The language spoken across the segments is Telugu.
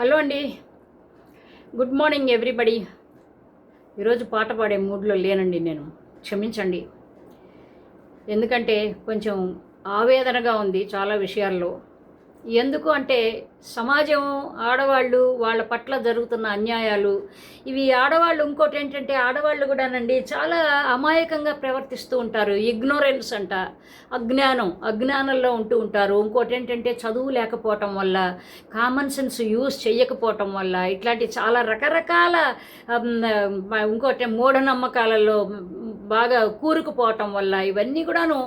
హలో అండి. Good morning everybody. ఈరోజు పాట పాడే మూడ్లో లేనండి నేను. క్షమించండి. ఎందుకంటే కొంచెం ఆవేదనగా ఉంది చాలా విషయాల్లో. ఎందుకు అంటే సమాజం ఆడవాళ్ళు వాళ్ళ పట్ల జరుగుతున్న అన్యాయాలు. ఇవి ఆడవాళ్ళు ఇంకోటి ఏంటంటే ఆడవాళ్ళు కూడానండి చాలా అమాయకంగా ప్రవర్తిస్తూ ఉంటారు. ఇగ్నోరెన్స్ అంట అజ్ఞానం అజ్ఞానంలో ఉంటూ ఉంటారు. ఇంకోటి ఏంటంటే చదువు లేకపోవటం వల్ల కామన్ సెన్స్ యూజ్ చేయకపోవటం వల్ల ఇట్లాంటి చాలా రకరకాల ఇంకోటి మూఢనమ్మకాలలో బాగా కూరుకుపోవటం వల్ల ఇవన్నీ కూడాను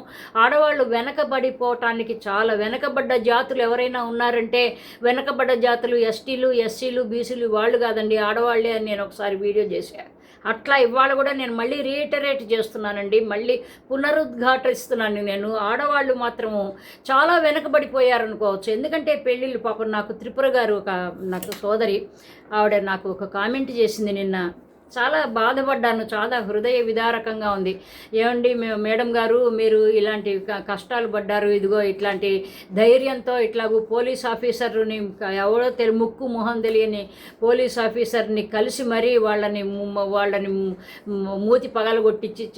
ఆడవాళ్ళు వెనకబడిపోవటానికి చాలా వెనకబడ్డ జాతులు ఎవరైనా ఉన్నారంటే వెనకబడ్డ జాతులు ఎస్టీలు ఎస్సీలు బీసీలు వాళ్ళు కాదండి ఆడవాళ్ళే అని నేను ఒకసారి వీడియో చేశాను అట్లా ఇవాళ కూడా నేను మళ్ళీ రీటరేట్ చేస్తున్నానండి మళ్ళీ పునరుద్ఘాటిస్తున్నాను నేను. ఆడవాళ్ళు మాత్రము చాలా వెనకబడిపోయారనుకోవచ్చు. ఎందుకంటే పెళ్ళిళ్ళు పాపం నాకు త్రిపుర గారు ఒక నాకు సోదరి ఆవిడ నాకు ఒక కామెంట్ చేసింది నిన్న. చాలా బాధపడ్డాను. చాలా హృదయ విదారకంగా ఉంది. ఏమండి మే- మేడం గారు మీరు ఇలాంటి క- కష్టాలు పడ్డారు. ఇదిగో ఇట్లాంటి ధైర్యంతో ఇట్లాగూ పోలీస్ ఆఫీసర్ని ఎవరో ఎవడో తెలి ముక్కు మొహం తెలియని పోలీస్ ఆఫీసర్ని కలిసి మరీ వాళ్ళని వాళ్ళని మూతి పగలగొట్టించి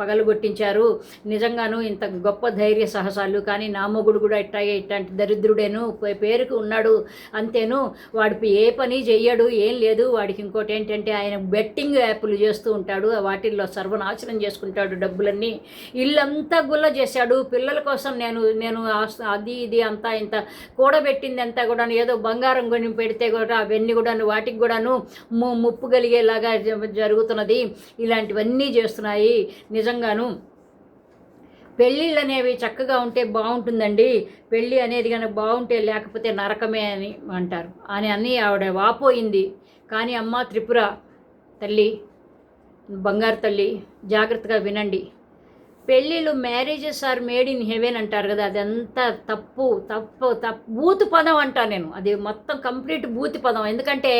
పగలగొట్టించారు. నిజంగాను ఇంత గొప్ప ధైర్య సాహసాలు. కానీ నా మొగుడు కూడా ఇట్టాగే ఇట్లాంటి దరిద్రుడేను. పేరుకు ఉన్నాడు అంతేను. వాడికి ఏ పని చెయ్యడు ఏం లేదు. వాడికి ఇంకోటి ఏంటంటే ఆయన బెట్టింగ్ యాప్లు చేస్తూ ఉంటాడు వాటిల్లో సర్వనాశనం చేసుకుంటాడు డబ్బులన్నీ. ఇల్లంతా గుల్ల చేశాడు. పిల్లల కోసం నేను నేను అది ఇది అంతా ఇంత కూడబెట్టింది అంతా కూడా ఏదో బంగారం కొని పెడితే కూడా అవన్నీ కూడాను వాటికి కూడాను ము- ముప్పు కలిగేలాగా జరుగుతున్నది. ఇలాంటివన్నీ చేస్తున్నాయి. నిజంగాను పెళ్ళిళ్ళు అనేవి చక్కగా ఉంటే బాగుంటుందండి పెళ్ళి అనేది కనుక బాగుంటే లేకపోతే నరకమే అని అంటారు. అని అన్నీ ఆవిడ వాపోయింది. కానీ అమ్మ త్రిపుర తల్లి బంగారు తల్లి జాగ్రత్తగా వినండి. పెళ్ళిళ్ళు marriages are made in heaven అంటారు కదా అదంతా తప్పు తప్పు తప్పు బూతు పదం అంటా నేను. అది మొత్తం కంప్లీట్ బూతి పదం ఎందుకంటే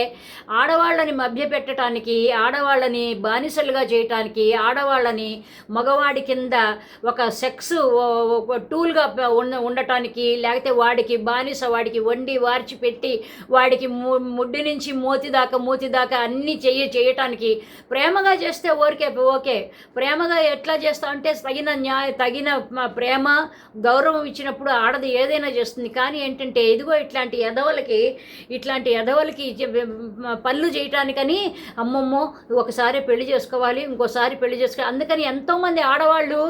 ఆడవాళ్ళని మభ్యపెట్టడానికి ఆడవాళ్ళని బానిసలుగా చేయటానికి ఆడవాళ్ళని మగవాడి కింద ఒక సెక్స్ టూల్గా ఉన్న ఉండటానికి లేకపోతే వాడికి బానిస వాడికి వండి వార్చి పెట్టి వాడికి ము- ముడ్డి నుంచి మూతి దాకా మూతి దాకా అన్నీ చెయ్యి చేయటానికి ప్రేమగా చేస్తే ఓరికే ఓకే. ప్రేమగా ఎట్లా చేస్తా అంటే తగిన న్యాయ తగిన ప్రేమ గౌరవం ఇచ్చినప్పుడు ఆడది ఏదైనా చేస్తుంది. కానీ ఏంటంటే ఇదిగో ఇట్లాంటి ఎదవలకి ఇట్లాంటి ఎదవలకి పనులు చేయటానికని అమ్మమ్మో ఒకసారి పెళ్ళి చేసుకోవాలి ఇంకోసారి పెళ్ళి చేసుకోవాలి. అందుకని ఎంతోమంది ఆడవాళ్ళు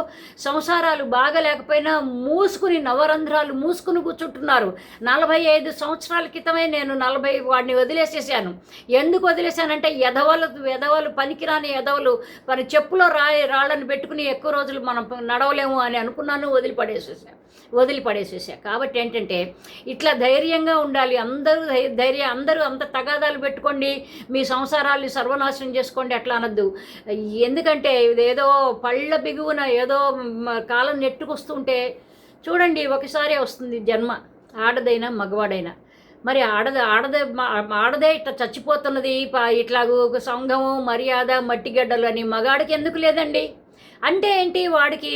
సంసారాలు బాగలేకపోయినా మూసుకుని నవరంధ్రాలు మూసుకుని కూర్చుంటున్నారు. నలభై ఐదు సంవత్సరాల క్రితమే నేను నలభై వాడిని వదిలేసేసాను. ఎందుకు వదిలేశానంటే ఎదవలు ఎదవలు పనికిరాని ఎదవలు మరి చెప్పులో రా రాళ్ళని పెట్టుకుని ఎక్కువ రోజులు మనం నడవలేము అని అనుకున్నాను వదిలిపడేసేసా వదిలిపడేసేసా. కాబట్టి ఏంటంటే ఇట్లా ధైర్యంగా ఉండాలి. అందరూ ధైర్యం అందరూ అంత తగాదాలు పెట్టుకోండి. మీ సంసారాల్ని సర్వనాశనం చేసుకోండి అట్లా అనద్దు. ఎందుకంటే ఇదేదో పళ్ళ బిగువున ఏదో కాలం నెట్టుకొస్తుంటే చూడండి ఒకసారి వస్తుంది జన్మ. ఆడదైనా మగవాడైనా. మరి ఆడద ఆడద ఆడదే ఇట్లా చచ్చిపోతున్నది. ఇట్లాగూ సంఘము మర్యాద మట్టిగడ్డలు అని మగాడికి ఎందుకు లేదండి? అంటే ఏంటి? వాడికి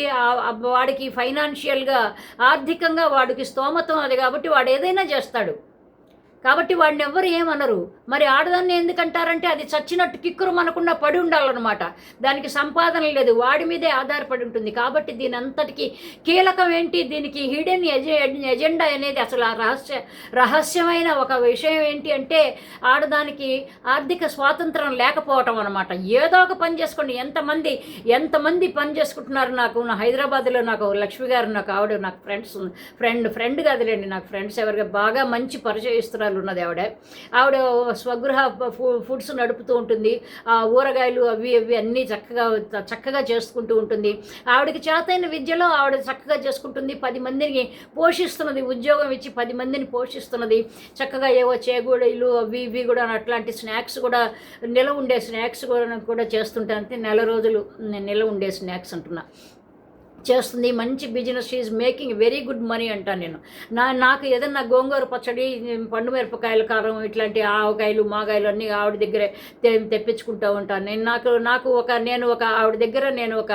వాడికి ఫైనాన్షియల్గా ఆర్థికంగా వాడికి స్తోమతం అది కాబట్టి వాడు ఏదైనా చేస్తాడు. కాబట్టి వాడిని ఎవ్వరు ఏమనరు. మరి ఆడదాన్ని ఎందుకంటారంటే అది చచ్చినట్టు కిక్కురు మనకుండా పడి ఉండాలన్నమాట. దానికి సంపాదన లేదు. వాడి మీదే ఆధారపడి ఉంటుంది. కాబట్టి దీని అంతటికి కీలకం ఏంటి? దీనికి హిడెన్ ఎజెండా అనేది అసలు ఆ రహస్య రహస్యమైన ఒక విషయం ఏంటి అంటే ఆడదానికి ఆర్థిక స్వాతంత్రం లేకపోవటం అనమాట ఏదో ఒక పని చేసుకోండి. ఎంతమంది ఎంతమంది పని చేసుకుంటున్నారు నాకు? నా హైదరాబాద్లో నాకు లక్ష్మి గారు నాకు ఆవిడ నాకు ఫ్రెండ్స్ ఫ్రెండ్ ఫ్రెండ్ కాదులేండి. నాకు ఫ్రెండ్స్ ఎవరిగా బాగా మంచి పరిచయస్తురాలు ఉన్నది ఆవిడ. ఆవిడ స్వగృహ ఫుడ్స్ నడుపుతూ ఉంటుంది. ఊరగాయలు అవి అవి అన్నీ చక్కగా చక్కగా చేసుకుంటూ ఉంటుంది. ఆవిడకి చేతైన విద్యలో ఆవిడ చక్కగా చేసుకుంటుంది. పది మందిని పోషిస్తున్నది ఉద్యోగం ఇచ్చి పది మందిని పోషిస్తున్నది. చక్కగా ఏవో చేగూడలు అవి ఇవి కూడా అట్లాంటి స్నాక్స్ కూడా నిలవ ఉండే స్నాక్స్ కూడా కూడా చేస్తుంటే నెల రోజులు నిల ఉండే స్నాక్స్ అంటున్నా. చేస్తుంది మంచి business is making very good money అంటాను నేను. నా నాకు ఏదన్నా గోంగూర పచ్చడి పండు మిరపకాయల కారం ఇట్లాంటి ఆవకాయలు మాగాయలు అన్నీ ఆవిడ దగ్గరే తెప్పించుకుంటూ ఉంటాను. నేను నాకు నాకు ఒక నేను ఒక ఆవిడ దగ్గర నేను ఒక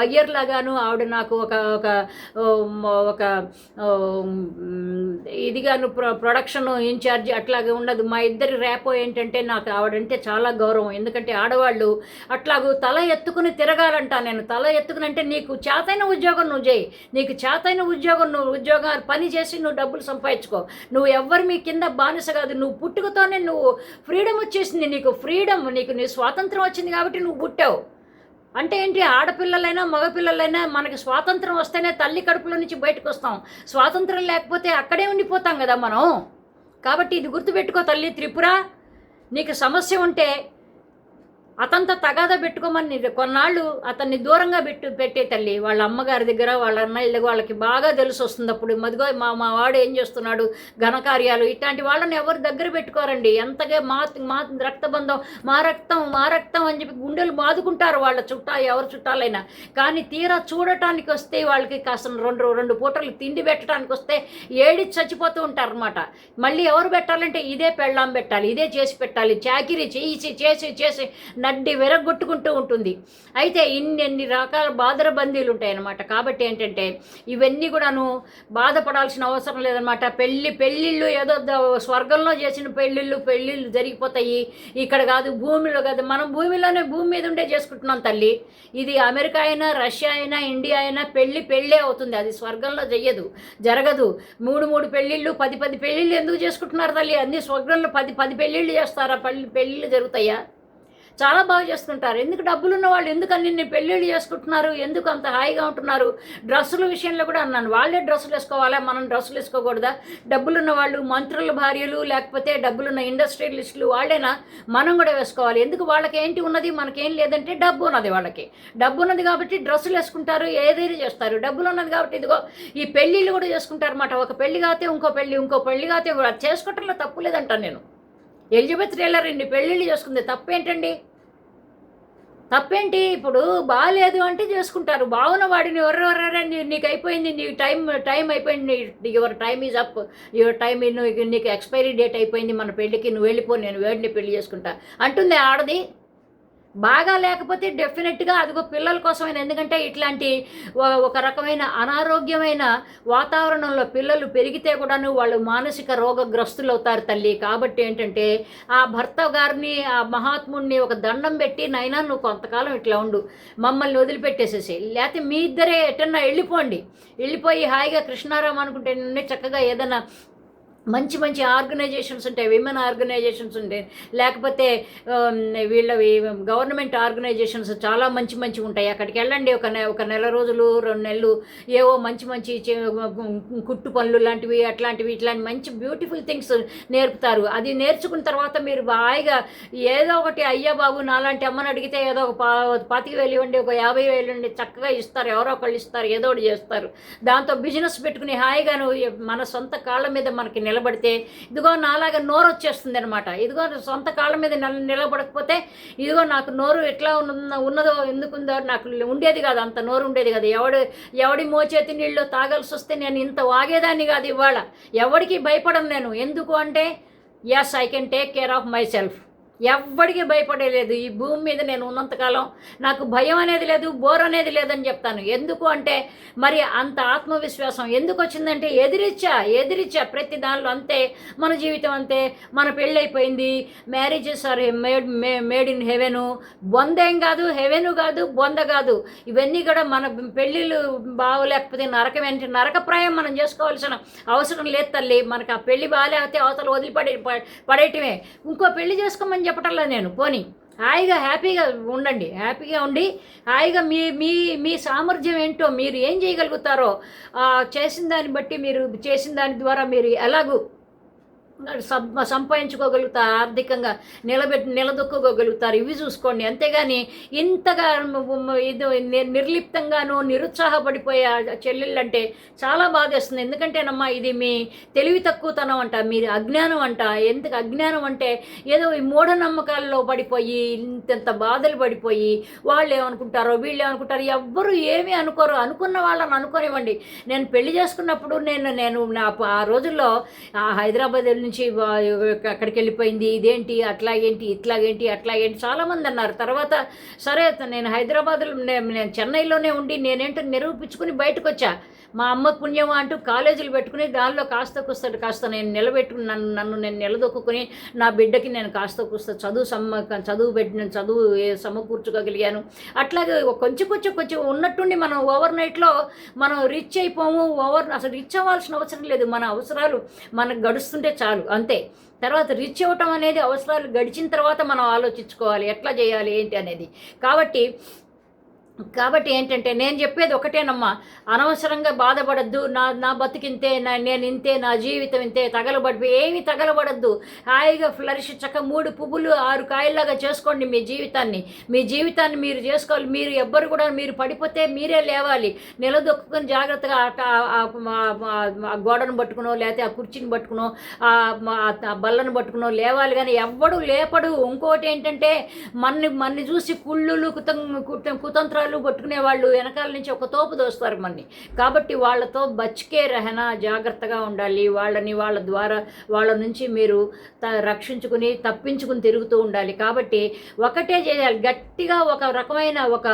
బయ్యర్ లాగాను ఆవిడ నాకు ఒక ఒక ఒక ఇదిగాను ప్రొ ప్రొడక్షన్ ఇన్ఛార్జ్ అట్లాగే ఉండదు. మా ఇద్దరి ర్యాపో ఏంటంటే నాకు ఆవిడంటే చాలా గౌరవం. ఎందుకంటే ఆడవాళ్ళు అట్లాగూ తల ఎత్తుకుని తిరగాలంటా నేను. తల ఎత్తుకుని అంటే నీకు చేతైన ఉద్యోగం నువ్వు చేయి. నీకు చేతైన ఉద్యోగం నువ్వు ఉద్యోగం పని చేసి నువ్వు డబ్బులు సంపాదించుకో. నువ్వు ఎవ్వరు మీ కింద బానిస కాదు. నువ్వు పుట్టుకతోనే నువ్వు ఫ్రీడమ్ వచ్చేసింది. నీకు ఫ్రీడమ్ నీకు నీ స్వాతంత్రం వచ్చింది కాబట్టి నువ్వు పుట్టావు. అంటే ఏంటి? ఆడపిల్లలైనా మగపిల్లలైనా మనకి స్వాతంత్రం వస్తేనే తల్లి కడుపులో నుంచి బయటకు వస్తాం. స్వాతంత్రం లేకపోతే అక్కడే ఉండిపోతాం కదా మనం. కాబట్టి ఇది గుర్తుపెట్టుకో తల్లి త్రిపుర. నీకు సమస్య ఉంటే అతనితో తగాదా పెట్టుకోమని కొన్నాళ్ళు అతన్ని దూరంగా పెట్టు పెట్టే తల్లి. వాళ్ళ అమ్మగారి దగ్గర వాళ్ళ అన్నయ్య దగ్గర వాళ్ళకి బాగా తెలిసి వస్తుంది అప్పుడు. మదిగో మా మా వాడు ఏం చేస్తున్నాడు? ఘనకార్యాలు. ఇట్లాంటి వాళ్ళని ఎవరు దగ్గర పెట్టుకోరండి. ఎంతగా మా మా రక్తబంధం మా రక్తం మా రక్తం అని చెప్పి గుండెలు బాదుకుంటారు వాళ్ళ చుట్టా ఎవరు చుట్టాలైనా. కానీ తీరా చూడటానికి వస్తే వాళ్ళకి కాస్త రెండు రెండు పూటలు తిండి పెట్టడానికి వస్తే ఏడి చచ్చిపోతూ ఉంటారు అనమాట మళ్ళీ ఎవరు పెట్టాలంటే ఇదే పెళ్ళాం పెట్టాలి ఇదే చేసి పెట్టాలి. చాకిరీ చేసి చేసి చేసి గడ్డి విరగొట్టుకుంటూ ఉంటుంది. అయితే ఇన్ని రకాల బాధల బందీలు ఉంటాయి కాబట్టి ఏంటంటే ఇవన్నీ కూడాను బాధపడాల్సిన అవసరం లేదనమాట పెళ్ళి పెళ్ళిళ్ళు ఏదో స్వర్గంలో చేసిన పెళ్ళిళ్ళు పెళ్ళిళ్ళు జరిగిపోతాయి. ఇక్కడ కాదు భూమిలో కాదు. మనం భూమిలోనే భూమి మీద ఉండే చేసుకుంటున్నాం తల్లి. ఇది అమెరికా అయినా రష్యా అయినా ఇండియా అయినా పెళ్ళి పెళ్ళే అవుతుంది. అది స్వర్గంలో చెయ్యదు జరగదు. మూడు మూడు పెళ్ళిళ్ళు పది పది పెళ్ళిళ్ళు ఎందుకు చేసుకుంటున్నారు తల్లి? అన్ని స్వర్గంలో పది పది పెళ్ళిళ్ళు చేస్తారా? పెళ్ళి పెళ్ళిళ్ళు జరుగుతాయా? చాలా బాగా చేసుకుంటారు ఎందుకు డబ్బులు ఉన్న వాళ్ళు ఎందుకు అన్ని పెళ్ళిళ్ళు చేసుకుంటున్నారు? ఎందుకు అంత హాయిగా ఉంటున్నారు? డ్రెస్సుల విషయంలో కూడా అన్నాను. వాళ్ళే డ్రెస్సులు వేసుకోవాలా? మనం డ్రెస్సులు వేసుకోకూడదా? డబ్బులున్న వాళ్ళు మంత్రుల భార్యలు లేకపోతే డబ్బులున్న ఇండస్ట్రియలిస్టులు వాళ్ళేనా? మనం కూడా వేసుకోవాలి. ఎందుకు వాళ్ళకి ఏంటి ఉన్నది? మనకేం లేదంటే డబ్బు ఉన్నది వాళ్ళకి. డబ్బు ఉన్నది కాబట్టి డ్రెస్సులు వేసుకుంటారు ఏదేది చేస్తారు. డబ్బులు ఉన్నది కాబట్టి ఇదిగో ఈ పెళ్ళిళ్ళు కూడా చేసుకుంటారు అన్నమాట ఒక పెళ్ళి కాతే ఇంకో పెళ్ళి ఇంకో పెళ్ళి కాతే చేసుకోవటంలో తప్పు లేదంటాను నేను. ఎలిజబెత్ టైలర్ ఇన్ని పెళ్ళిళ్ళు చేసుకుంది తప్పేంటండి? తప్పేంటి? ఇప్పుడు బాగాలేదు అంటే చేసుకుంటారు. బాగున్న వాడిని ఎవరెవరని నీకు అయిపోయింది. నీ టైం టైం అయిపోయింది. Your time is up. Your time నీకు ఎక్స్పైరీ డేట్ అయిపోయింది. మన పెళ్ళికి నువ్వు వెళ్ళిపో నేను వేడిని పెళ్ళి చేసుకుంటా. అంటుంది ఆడది. బాగా లేకపోతే డెఫినెట్గా అదిగో పిల్లల కోసమైన ఎందుకంటే ఇట్లాంటి ఒక రకమైన అనారోగ్యమైన వాతావరణంలో పిల్లలు పెరిగితే కూడాను వాళ్ళు మానసిక రోగగ్రస్తులు అవుతారు తల్లి. కాబట్టి ఏంటంటే ఆ భర్త గారిని ఆ మహాత్ముడిని ఒక దండం పెట్టి నైనా నువ్వు కొంతకాలం ఇట్లా ఉండు మమ్మల్ని వదిలిపెట్టేసేసి లేకపోతే మీ ఇద్దరే ఎటన్నా వెళ్ళిపోండి. వెళ్ళిపోయి హాయిగా కృష్ణారాం అనుకుంటే నిన్నే చక్కగా ఏదైనా మంచి మంచి ఆర్గనైజేషన్స్ ఉంటాయి విమెన్ ఆర్గనైజేషన్స్ ఉంటాయి. లేకపోతే వీళ్ళ వీళ్ళవి గవర్నమెంట్ ఆర్గనైజేషన్స్ చాలా మంచి మంచి ఉంటాయి. అక్కడికి వెళ్ళండి ఒక నె ఒక నెల రోజులు రెండు నెలలు ఏవో మంచి మంచి కుట్టు పనులు లాంటివి అట్లాంటివి ఇట్లాంటి మంచి బ్యూటిఫుల్ థింగ్స్ నేర్పుతారు. అది నేర్చుకున్న తర్వాత మీరు హాయిగా ఏదో ఒకటి అయ్యా బాబు నాలాంటి అమ్మని అడిగితే ఏదో ఒక పా పాతిక వేలు ఒక యాభై వేలు చక్కగా ఇస్తారు. ఎవరో ఒకళ్ళు ఇస్తారు ఏదో ఒకటి చేస్తారు. దాంతో బిజినెస్ పెట్టుకుని హాయిగా మన సొంత కాళ్ళ మీద మనకి నిలబడితే ఇదిగో నాలాగా నోరు వచ్చేస్తుంది అనమాట ఇదిగో సొంత కాళ్ళ మీద నిల- నిలబడకపోతే ఇదిగో నాకు నోరు ఎట్లా ఉన్న ఉన్నదో ఎందుకుందో నాకు ఉండేది కాదు. అంత నోరు ఉండేది కాదు. ఎవడు ఎవడి మోచేతి నీళ్ళు తాగాల్సి వస్తే నేను ఇంత వాగేదాన్ని కాదు ఇవాళ. ఎవడికి భయపడను నేను. ఎందుకు అంటే yes I can take care of myself ఎవ్వడికి భయపడలేదు. ఈ భూమి మీద నేను ఉన్నంతకాలం నాకు భయం అనేది లేదు బోర్ అనేది లేదని చెప్తాను. ఎందుకు అంటే మరి అంత ఆత్మవిశ్వాసం ఎందుకు వచ్చిందంటే ఎదిరిచ్చా ఎదిరిచ్చా ప్రతి దానిలో అంతే. మన జీవితం అంతే. మన పెళ్ళైపోయింది. Marriages are made made in heaven బొందేం కాదు హెవెను కాదు బొంద కాదు. ఇవన్నీ కూడా మన పెళ్ళిళ్ళు బాగోలేకపోతే నరకం ఏంటి? నరకప్రాయం మనం చేసుకోవాల్సిన అవసరం లేదు తల్లి. మనకు ఆ పెళ్ళి బాగాలేకపోతే అవతల వదిలిపడే పడేయటమే. ఇంకో పెళ్ళి చేసుకోమని చెప్పటంలో నేను. పోనీ. హాయిగా హ్యాపీగా ఉండండి. హ్యాపీగా ఉండి హాయిగా మీ మీ మీ సామర్థ్యం ఏంటో మీరు ఏం చేయగలుగుతారో చేసిన దాన్ని బట్టి మీరు చేసిన దాని ద్వారా మీరు ఎలాగూ సం- సంపాదించుకోగలుగుతా ఆర్థికంగా నిలబెట్టి నిలదొక్కుకోగలుగుతారు. ఇవి చూసుకోండి. అంతేగాని ఇంతగా ఇది నిర్లిప్తంగాను నిరుత్సాహపడిపోయే చెల్లెళ్ళు అంటే చాలా బాధేస్తుంది. ఎందుకంటేనమ్మా ఇది మీ తెలివి తక్కువతనం అంట మీరు అజ్ఞానం అంట. ఎందుకు అజ్ఞానం అంటే ఏదో ఈ మూఢనమ్మకాల్లో పడిపోయి ఇంత బాధలు పడిపోయి వాళ్ళు ఏమనుకుంటారో వీళ్ళు ఏమనుకుంటారు ఎవ్వరు ఏమీ అనుకోరు. అనుకున్న వాళ్ళని అనుకోనివ్వండి. నేను పెళ్ళి చేసుకున్నప్పుడు నేను నేను నా ఆ రోజుల్లో ఆ హైదరాబాద్ నుంచి అక్కడికి వెళ్ళిపోయింది. ఇదేంటి? అట్లాగేంటి ఇట్లాగేంటి అట్లాగేంటి చాలామంది అన్నారు. తర్వాత సరే నేను హైదరాబాద్లో నేను చెన్నైలోనే ఉండి నేనేంటో నిరూపించుకుని బయటకు వచ్చా మా అమ్మ పుణ్యం అంటూ కాలేజీలు పెట్టుకుని దానిలో కాస్త కూస్తాడు కాస్త నేను నిలబెట్టుకుని నన్ను నన్ను నేను నిలదొక్కుని నా బిడ్డకి నేను కాస్త కూస్త చదువు సమ్మ చదువు పెట్టిన చదువు సమకూర్చుకోగలిగాను. అట్లాగే కొంచెం కొంచెం కొంచెం ఉన్నట్టుండి మనం ఓవర్ నైట్లో మనం రిచ్ అయిపోము ఓవర్ అసలు రిచ్ అవ్వాల్సిన అవసరం లేదు. మన అవసరాలు మనకు గడుస్తుంటే చాలు అంతే. తర్వాత రిచ్ అవ్వటం అనేది అవసరాలు గడిచిన తర్వాత మనం ఆలోచించుకోవాలి ఎట్లా చేయాలి ఏంటి అనేది. కాబట్టి కాబట్టి ఏంటంటే నేను చెప్పేది ఒకటేనమ్మా. అనవసరంగా బాధపడద్దు. నా నా బతికింతే నా నేను ఇంతే నా జీవితం ఇంతే తగలబడి ఏమీ తగలబడద్దు. హాయిగా ఫ్లరిష్ చక్క మూడు పువ్వులు ఆరు కాయల్లాగా చేసుకోండి మీ జీవితాన్ని. మీ జీవితాన్ని మీరు చేసుకోవాలి. మీరు ఎవ్వరు కూడా మీరు పడిపోతే మీరే లేవాలి. నిలదొక్కుని జాగ్రత్తగా గోడను పట్టుకునో లేకపోతే ఆ కుర్చీని పట్టుకునో ఆ బల్లను పట్టుకునో లేవాలి. కానీ ఎవ్వడు లేపడు. ఇంకోటి ఏంటంటే మన్ని మన్ని చూసి కుళ్ళు కుతం కుతం కుతంత్రాలు కొట్టుకునే వాళ్ళు వెనకాల నుంచి ఒక తోపు దోస్తారు మన్ని. కాబట్టి వాళ్ళతో బచ్కే రహనా జాగ్రత్తగా ఉండాలి. వాళ్ళని వాళ్ళ ద్వారా వాళ్ళ నుంచి మీరు త రక్షించుకుని తప్పించుకుని తిరుగుతూ ఉండాలి. కాబట్టి ఒకటే చేయాలి. గట్టిగా ఒక రకమైన ఒక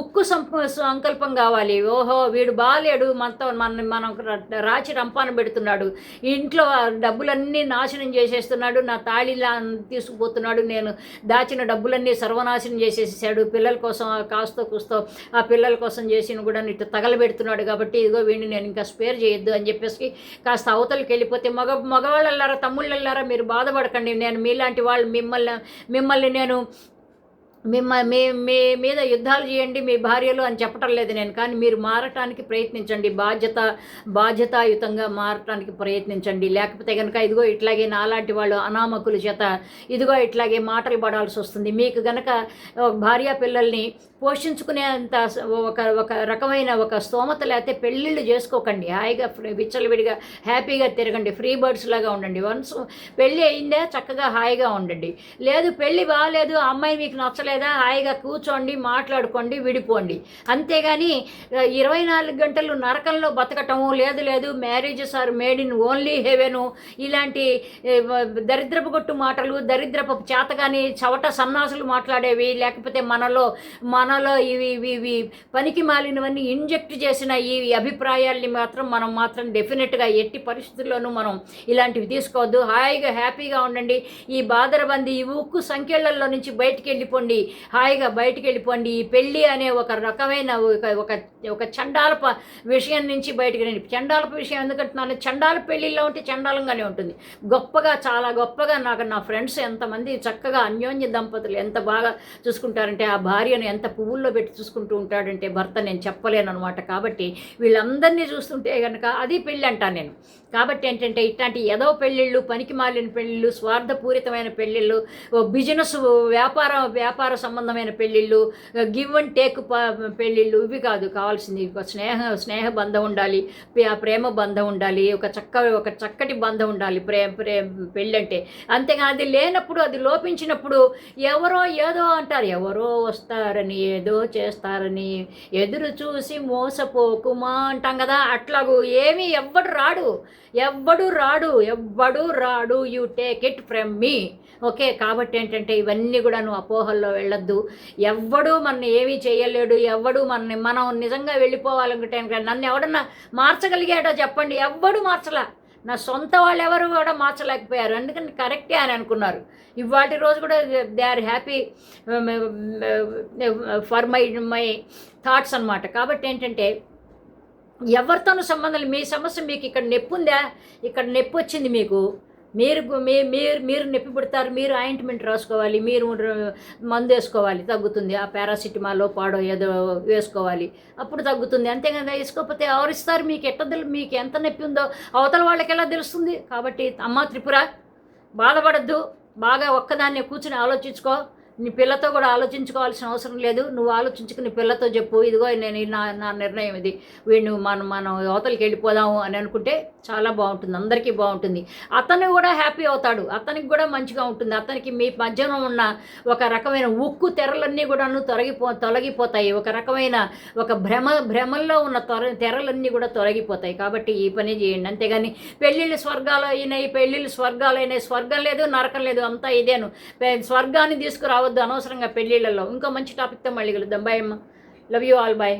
ఉక్కు సం సంకల్పం కావాలి. ఓహో వీడు బాలేడు. మనతో మన మనం రాచి రంపాన పెడుతున్నాడు. ఇంట్లో డబ్బులన్నీ నాశనం చేసేస్తున్నాడు. నా తాళిలా తీసుకుపోతున్నాడు. నేను దాచిన డబ్బులన్నీ సర్వనాశనం చేసేసాడు పిల్లల కోసం కాస్త కాస్తో కూస్తో ఆ పిల్లల కోసం చేసిన కూడా ఇటు తగలబెడుతున్నాడు కాబట్టి ఇదిగో వీడిని నేను ఇంకా స్పేర్ చేయొద్దు అని చెప్పేసి కాస్త అవతలకి వెళ్ళిపోతే మగ మగవాళ్ళల్లారా తమ్ముళ్ళల్లారా మీరు బాధపడకండి. నేను మీలాంటి వాళ్ళు మిమ్మల్ని మిమ్మల్ని నేను మిమ్మ మీ మీ మీద యుద్ధాలు చేయండి మీ భార్యలు అని చెప్పటం లేదు నేను. కానీ మీరు మారటానికి ప్రయత్నించండి. బాధ్యత బాధ్యతాయుతంగా మారటానికి ప్రయత్నించండి. లేకపోతే కనుక ఇదిగో ఇట్లాగే నాలాంటి వాళ్ళు అనామకుల చేత ఇదిగో ఇట్లాగే మాటలు పడాల్సి వస్తుంది. మీకు గనక భార్య పిల్లల్ని పోషించుకునేంత ఒక ఒక రకమైన ఒక స్తోమత లేకపోతే పెళ్ళిళ్ళు చేసుకోకండి. హాయిగా విచ్చలవిడిగా హ్యాపీగా తిరగండి. ఫ్రీ బర్డ్స్ లాగా ఉండండి. వన్స్ పెళ్ళి అయిందే చక్కగా హాయిగా ఉండండి. లేదు పెళ్ళి బాగాలేదు ఆ అమ్మాయి మీకు నచ్చలేదా హాయిగా కూర్చోండి మాట్లాడుకోండి విడిపోండి. అంతేగాని ఇరవై నాలుగు గంటలు నరకంలో బతకటము లేదు లేదు marriages are made in only heaven ఇలాంటి దరిద్రపు గొట్టు మాటలు దరిద్రపు చేతగాని చవట సన్నాసులు మాట్లాడేవి లేకపోతే మనలో మన మనలో ఇవి ఇవి ఇవి పనికి మాలినవన్నీ ఇంజెక్ట్ చేసిన ఈ అభిప్రాయాల్ని మాత్రం మనం మాత్రం డెఫినెట్గా ఎట్టి పరిస్థితుల్లోనూ మనం ఇలాంటివి తీసుకోవద్దు. హాయిగా హ్యాపీగా ఉండండి. ఈ బాదరబంది ఈ ఉక్కు సంఖ్యలలో నుంచి బయటికి వెళ్ళిపోండి హాయిగా బయటికి వెళ్ళిపోండి ఈ పెళ్ళి అనే ఒక రకమైన ఒక ఒక ఒక చండాలప విషయం నుంచి బయటికి రండి. చండాలప విషయం ఎందుకంటున్నాను? చండాల పెళ్ళిలో ఉంటే చండాలంగానే ఉంటుంది. గొప్పగా చాలా గొప్పగా నాకు నా ఫ్రెండ్స్ ఎంతమంది చక్కగా అన్యోన్య దంపతులు ఎంత బాగా చూసుకుంటారంటే ఆ భార్యను ఎంత పువ్వుల్లో పెట్టి చూసుకుంటూ ఉంటాడంటే భర్త నేను చెప్పలేను అనమాట కాబట్టి వీళ్ళందరినీ చూస్తుంటే కనుక అది పెళ్ళి అంటాను నేను. కాబట్టి ఏంటంటే ఇట్లాంటి ఏదో పెళ్ళిళ్ళు పనికి మాలిన పెళ్ళిళ్ళు స్వార్థపూరితమైన పెళ్ళిళ్ళు ఓ బిజినెస్ వ్యాపార వ్యాపార సంబంధమైన పెళ్ళిళ్ళు గివ్ అండ్ టేక్ పెళ్ళిళ్ళు ఇవి కాదు. కావాల్సింది ఒక స్నేహ స్నేహ బంధం ఉండాలి ప్రేమ బంధం ఉండాలి ఒక చక్క ఒక చక్కటి బంధం ఉండాలి ప్రే ప్రే పెళ్ళంటే. అంతేగా అది లేనప్పుడు అది లోపించినప్పుడు ఎవరో ఏదో అంటారు. ఎవరో వస్తారని ఏదో చేస్తారని ఎదురు చూసి మోసపోకుమా అంటాం కదా. అట్లాగూ ఏమీ ఎవ్వడు రాడు. ఎవ్వడు రాడు ఎవ్వడు రాడు you take it from me okay కాబట్టి ఏంటంటే ఇవన్నీ కూడా నువ్వు అపోహల్లో వెళ్ళొద్దు. ఎవ్వడు మన ఏమీ చేయలేడు ఎవ్వడు మన మనం నిజంగా వెళ్ళిపోవాలనుకుంటే నన్ను ఎవడన్నా మార్చగలిగాడో చెప్పండి. ఎవ్వడు మార్చలా. నా సొంత వాళ్ళు ఎవరు కూడా మార్చలేకపోయారు. అందుకని కరెక్టే అని అనుకున్నారు. ఇవాటి రోజు కూడా they are happy for my my thoughts అనమాట కాబట్టి ఏంటంటే ఎవరితోనూ సంబంధం లేదు. మీ సమస్య మీకు ఇక్కడ నొప్పి ఉందా? ఇక్కడ నొప్పి వచ్చింది మీకు. మీరు మీ మీరు మీరు నొప్పి పుడతారు. మీరు ఆయింట్మెంట్ రాసుకోవాలి. మీరు మందు వేసుకోవాలి. తగ్గుతుంది. ఆ పారాసిటమాలో పాడో ఏదో వేసుకోవాలి. అప్పుడు తగ్గుతుంది. అంతేగాని వేసుకోకపోతే ఎవరిస్తారు మీకు ఎట్ట మీకు ఎంత నొప్పి ఉందో అవతల వాళ్ళకి ఎలా తెలుస్తుంది? కాబట్టి అమ్మ త్రిపుర బాధపడద్దు. బాగా ఒక్కదాన్ని కూర్చుని ఆలోచించుకో. నీ పిల్లతో కూడా ఆలోచించుకోవాల్సిన అవసరం లేదు. నువ్వు ఆలోచించుకుని పిల్లతో చెప్పు. ఇదిగో నేను నా నా నిర్ణయం ఇది. వీడిని మనం మనం యువతలకి వెళ్ళిపోదాము అని అనుకుంటే చాలా బాగుంటుంది. అందరికీ బాగుంటుంది. అతను కూడా హ్యాపీ అవుతాడు. అతనికి కూడా మంచిగా ఉంటుంది. అతనికి మీ మధ్యలో ఉన్న ఒక రకమైన ఉక్కు తెరలన్నీ కూడాను తొలగిపో తొలగిపోతాయి. ఒక రకమైన ఒక భ్రమ భ్రమల్లో ఉన్న తొర తెరలన్నీ కూడా తొలగిపోతాయి. కాబట్టి ఈ పని చేయండి. అంతేగాని పెళ్ళిళ్ళు స్వర్గాలు అయినాయి పెళ్ళిళ్ళు స్వర్గాలు అయినాయి. స్వర్గం లేదు నరకం లేదు. అంతా ఇదేను. స్వర్గాన్ని తీసుకురావు రావద్దు అనవసరంగా పెళ్ళిళ్ళలో. ఇంకో మంచి టాపిక్తో మళ్ళీ కలుద్దాం. బాయ్ అమ్మ. Love you all bye